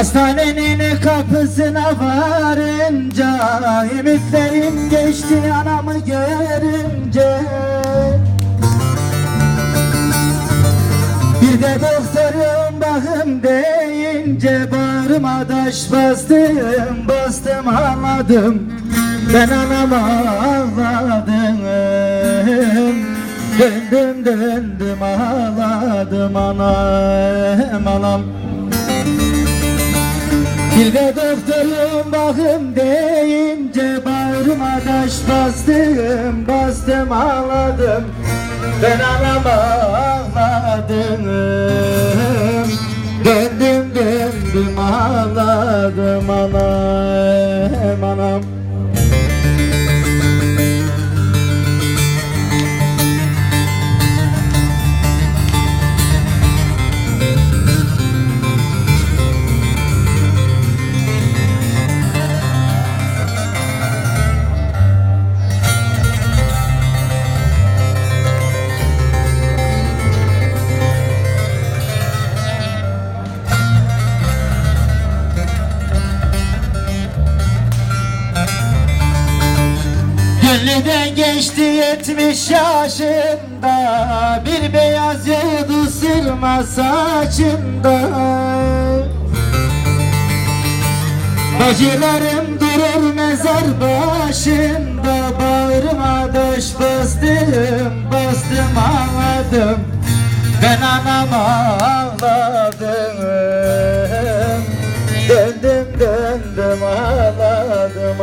Hastanenin kapısına varınca Ümitlerim geçti anamı görünce. Bir de doktorum bakım deyince Bağrıma taş bastım bastım ağladım Ben anama ağladım. Döndüm döndüm ağladım anam anam. Bir de doktorum bakım deyince Bağrıma taş bastım bastım ağladım Ben anama ağladım ağladım anam Gönlüden geçti yetmiş yaşında. Bir beyaz yıldız sırma saçında. Bacılarım durur mezar başında. Bağrıma taş bastım bastım ağladım. Ben anama ağladım